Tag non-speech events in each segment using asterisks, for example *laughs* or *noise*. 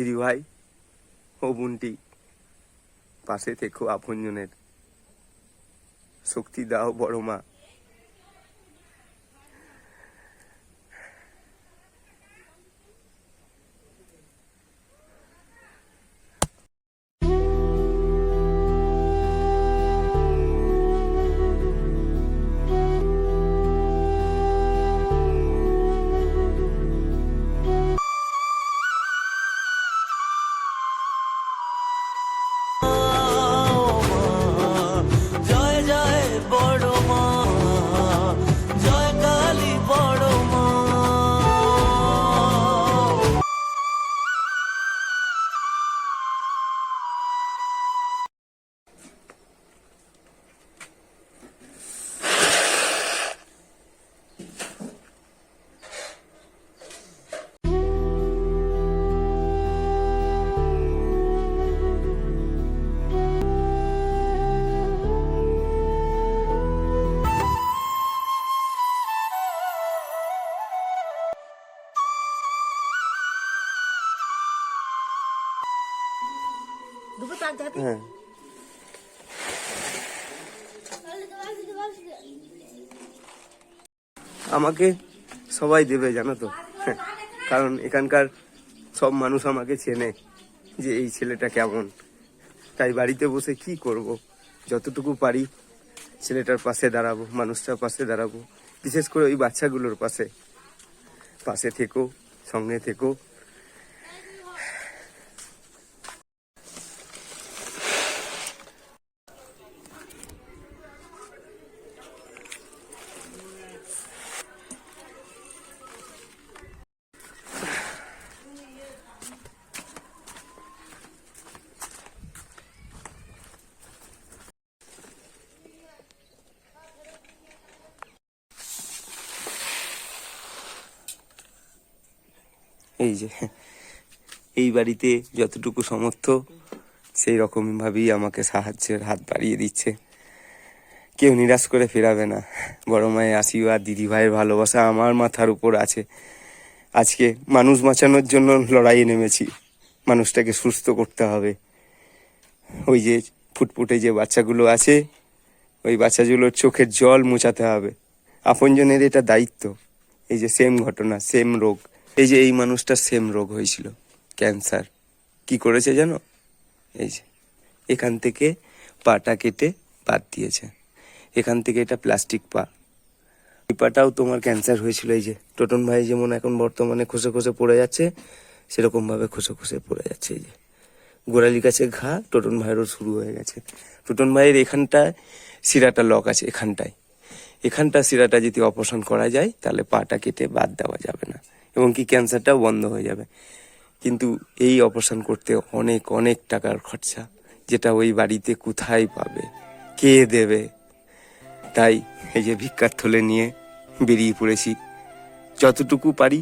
দিদি ভাই ও বোনটি পাশে থেকো আপনজনের। শক্তি দাও বড় মা। হ্যাঁ। আমাকে সবাই দেবে জানো তো? হ্যাঁ, কারণ এখানকার সব মানুষ আমাকে চেনে যে এই ছেলেটা কেমন। তাই বাড়িতে বসে কি করব? যতটুকু পারি ছেলেটার পাশে দাঁড়াবো মানুষটার পাশে দাঁড়াবো। বিশেষ করে ওই বাচ্চাগুলোর পাশে। পাশে থেকো সঙ্গে থেকো। এই যে, এই বাড়িতে যতটুকু সমর্থ সেই রকমই ভাবেই আমাকে সাহায্যের হাত বাড়িয়ে দিচ্ছে। কেউ নিরাশ করে ফেরাবে না। বড় মায়ের আশীর্বাদ, দিদি ভাইয়ের ভালোবাসা আমার মাথার উপর আছে। আজকে মানুষ বাঁচানোর জন্য লড়াইয়ে নেমেছি। মানুষটাকে সুস্থ করতে হবে। ওই যে ফুটফুটে যে বাচ্চাগুলো আছে, ওই বাচ্চাগুলোর চোখের জল মোচাতে হবে। আপনজনের এটা দায়িত্ব। এই যে সেম ঘটনা সেম রোগ। এই যে এই মানুষটার সেম রোগ হয়েছিল ক্যান্সার কি করেছে জানো? এই যে, এখান থেকে পাটা কেটে বাদ দিয়েছে। এখান থেকে এটা প্লাস্টিক পা। এই পাটাও তোমার ক্যান্সার হয়েছিল, এই যে। টোটন ভাই যেমন এখন বর্তমানে খসে খসে পড়ে যাচ্ছে সেরকম ভাবে খসে খসে পড়ে যাচ্ছে, এই যে। গোড়ালি গাছে ঘা, টোটন ভাইয়েরও শুরু হয়ে গেছে। টোটন ভাইয়ের এখানটায় শিরাটা লক আছে, এখানটায়। এখানটা শিরাটা যদি অপারেশন করা যায়, তাহলে পাটা কেটে বাদ দেওয়া যাবে না। এবং কি ক্যান্সারটাও বন্ধ হয়ে যাবে। কিন্তু এই অপারেশন করতে অনেক অনেক টাকার খরচা, যেটা ওই বাড়িতে কোথায় পাবে, কে দেবে? তাই এই যে ভিক্ষার থলে নিয়ে বেরিয়ে পড়েছি। যতটুকু পারি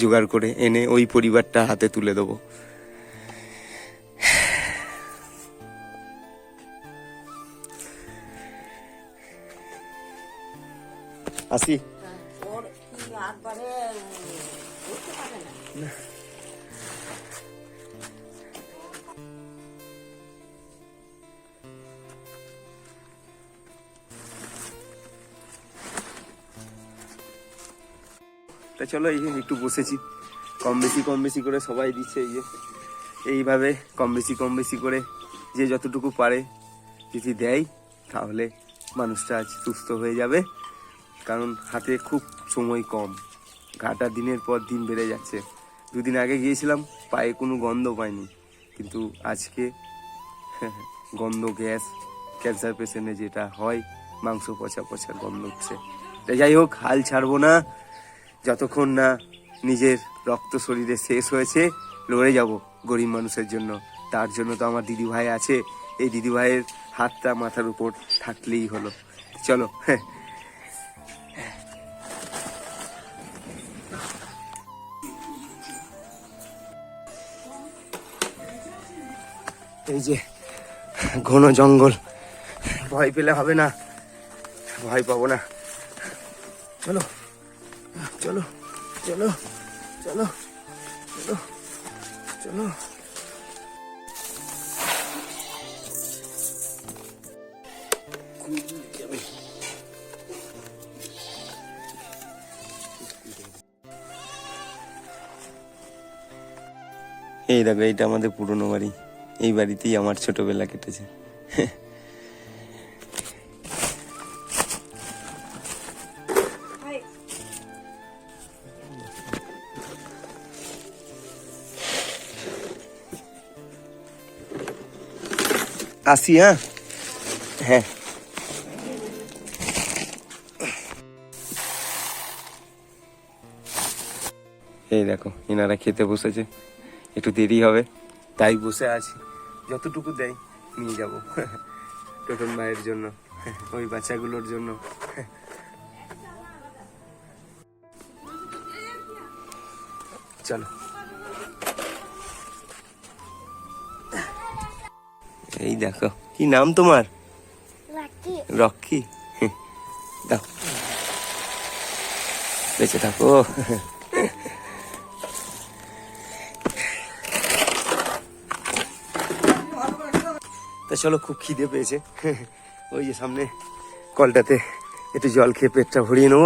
জোগাড় করে এনে ওই পরিবারটা হাতে তুলে দেবো। আসি। তা চলো, এই একটু বসেছি। কম বেশি কম বেশি করে সবাই দিচ্ছে, এই যে। এইভাবে কম বেশি কম বেশি করে যে যতটুকু পারে যদি দেয়, তাহলে মানুষটা আজ সুস্থ হয়ে যাবে। কারণ হাতে খুব সময় কম। ঘাটা দিনের পর দিন বেড়ে যাচ্ছে। দুদিন আগে গিয়েছিলাম, পায়ে কোনো গন্ধ পাইনি। কিন্তু আজকে, গন্ধ, গ্যাস ক্যান্সার পেশেন্টে যেটা হয়, মাংস পচা পচা গন্ধ হচ্ছে। যাই হোক, হাল ছাড়বো না। যতক্ষণ না নিজের রক্ত শরীরে শেষ হয়েছে, লড়ে যাব গরিব মানুষের জন্য। তার জন্য তো আমার দিদি ভাই আছে। এই দিদি ভাইয়ের হাতটা মাথার উপর থাকলেই হলো। চলো হ্যাঁ এই যে ঘন জঙ্গল, ভয় পেলে হবে না, ভয় পাবো না। চলো চলো চলো চলো চলো চলো। এই দেখো, এইটা আমাদের পুরনো বাড়ি। এই বাড়িতেই আমার ছোটবেলা কেটেছে। আসি হ্যাঁ? হ্যাঁ। এই দেখো, এনারা খেতে বসেছে। একটু দেরি হবে, তাই বসে আছি। যতটুকু দেয় নিয়ে যাব। *laughs* টোটন ভাইয়ের জন্য ওই বাচ্চাগুলোর জন্য। চলো। এই দেখো কি নাম তোমার? রকি। দাও। বেঁচে থাকো। তা চলো, খুব খিদে পেয়েছে। ওই যে সামনে কলটাতে একটু জল খেয়ে পেটটা ভরিয়ে নেব।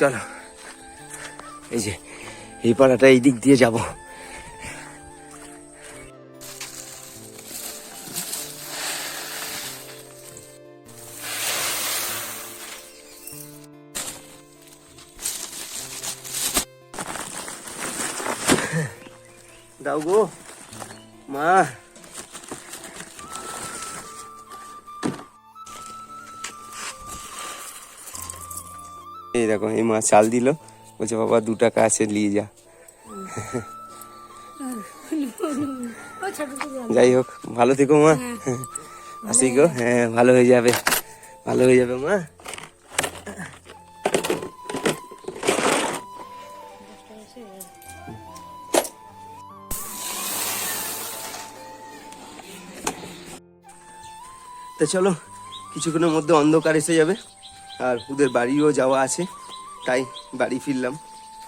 চলো। এই যে এই পাড়াটা এই দিক দিয়ে যাব। দাও গো। মা এই দেখো, এই মা চাল দিল। বলছে, বাবা, দু টাকা আছে, নিয়ে যা। যাই হোক, ভালো থেকো মা। আসি গো হ্যাঁ ভালো হয়ে যাবে, ভালো হয়ে যাবে মা। তা চলো, কিছুক্ষণের মধ্যে অন্ধকার এসে যাবে। আর ওদের বাড়িও যাওয়া আছে। তাই বাড়ি ফিরলাম।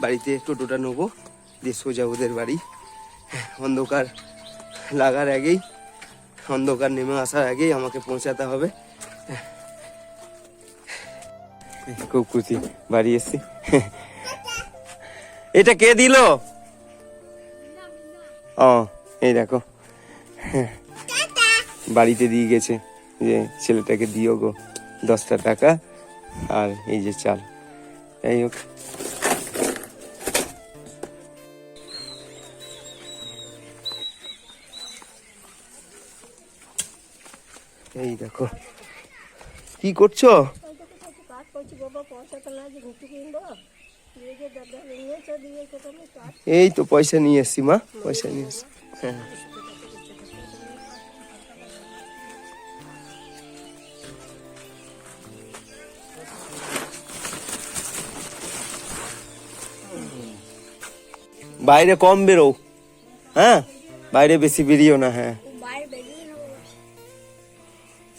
বাড়িতে টোটোটা নেব। দিয়ে সোজা ওদের বাড়ি। অন্ধকার লাগার আগেই অন্ধকার নেমে আসার আগেই আমাকে পৌঁছাতে হবে। খুব খুশি বাড়ি এসছি। এটা কে দিল? ও এই দেখো। বাড়িতে দিয়ে গেছে যে ছেলেটাকে দিও গো দশটা টাকা। আর এই যে চাল। যাই হোক। এই দেখো। কি করছ? এই তো পয়সা নিয়ে এসছি মা, পয়সা নিয়ে এসছি। হ্যাঁ। বাইরে কম বেরো। হ্যাঁ? বাইরে বেশি বেরিয়েও না হ্যাঁ।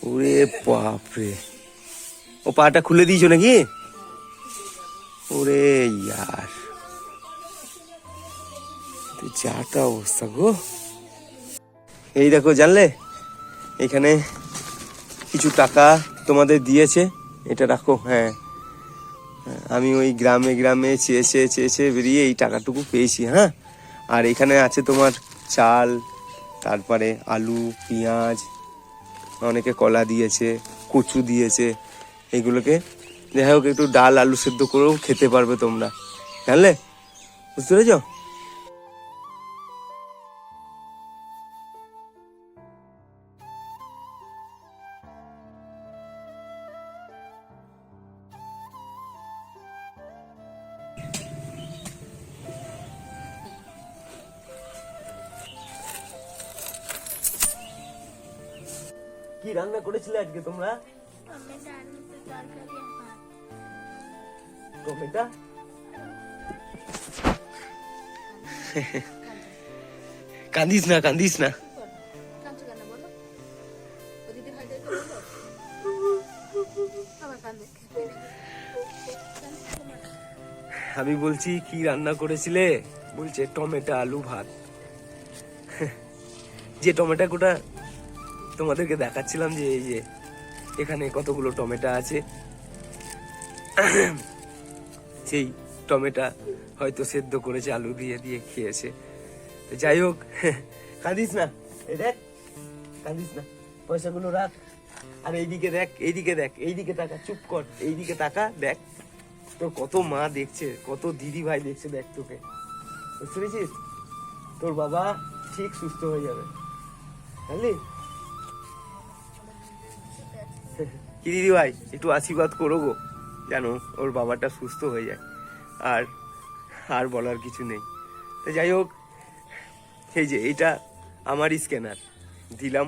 ওরে বাপরে। ও পাটা খুলে দিয়েছ নাকি? ওরে ইয়ার। যাটা অবস্থা গো। এই দেখো জানলে? এখানে কিছু টাকা তোমাদের দিয়েছে। এটা রাখো হ্যাঁ, আমি ওই গ্রামে গ্রামে চেয়ে চেয়ে চেয়ে চেয়েছে বেরিয়ে এই টাকাটুকু পেয়েছি হ্যাঁ? আর এখানে আছে তোমার চাল, তারপরে আলু, পেঁয়াজ, অনেকে কলা দিয়েছে, কচু দিয়েছে, এগুলোকে যাই হোক একটু ডাল আলু সেদ্ধ করেও খেতে পারবে তোমরা, জানলে? বুঝতে পেরেছ? রান্না করেছিলে আজকে তোমরা? টমেটো? কান্দিস না কান্দিস না। আমি বলছি, কি রান্না করেছিলে? বলছে, টমেটো, আলু, ভাত। যে টমেটো কোটা তোমাদেরকে দেখাচ্ছিলাম যে এই যে এখানে কতগুলো টমেটো আছে। *clears throat* সেই টমেটো হয়তো সেদ্ধ করেছে, আলু দিয়ে দিয়ে খেয়েছে। যাই হোক, *laughs* কাঁদিস না। এই দেখ, কাঁদিস না। পয়সাগুলো রাখ। আর এইদিকে দেখ এইদিকে দেখ, এইদিকে তাকা চুপ কর। এইদিকে তাকা দেখ। তোর কত মা দেখছে, কত দিদি ভাই দেখছে, দেখ তোকে। বুঝতে পেরেছিস? তোর বাবা ঠিক সুস্থ হয়ে যাবে। জানলি? কি দিদি ভাই? একটু আশীর্বাদ করো গো জানো ওর বাবাটা সুস্থ হয়ে যায়। আর আর বলার কিছু নেই। তো যাই হোক, এই যে এটা আমারই স্ক্যানার দিলাম।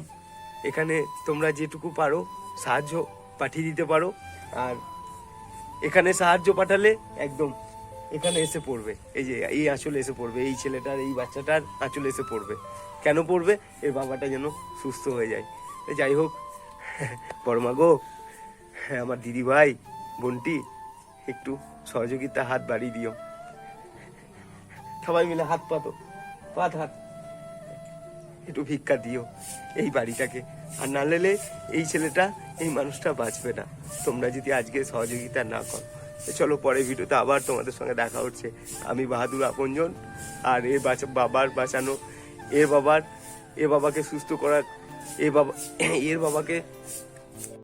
এখানে তোমরা যেটুকু পারো, সাহায্য পাঠিয়ে দিতে পারো। আর এখানে সাহায্য পাঠালে একদম এখানে এসে পড়বে। এই যে, এই আঁচলে এসে পড়বে। এই ছেলেটার, এই বাচ্চাটার আঁচলে এসে পড়বে। কেন পড়বে? এর বাবাটা যেন সুস্থ হয়ে যায়। যাই হোক পরমা গো আমার দিদি ভাই বোনটি, একটু সহযোগিতা হাত বাড়িয়ে দিও। সবাই মিলে হাত পাতো, পাত হাত, একটু ভিক্ষা দিও এই বাড়িটাকে। আর না লেলে এই ছেলেটা, এই মানুষটা বাঁচবে না। তোমরা যদি আজকে সহযোগিতা না করো চলো পরে ভিডিওতে আবার তোমাদের সঙ্গে দেখা হচ্ছে। আমি বাহাদুর আপনজন, আর এ বাঁচা, বাবার বাঁচানো এর বাবার, এ বাবাকে সুস্থ করার, এ বাবা এর বাবাকে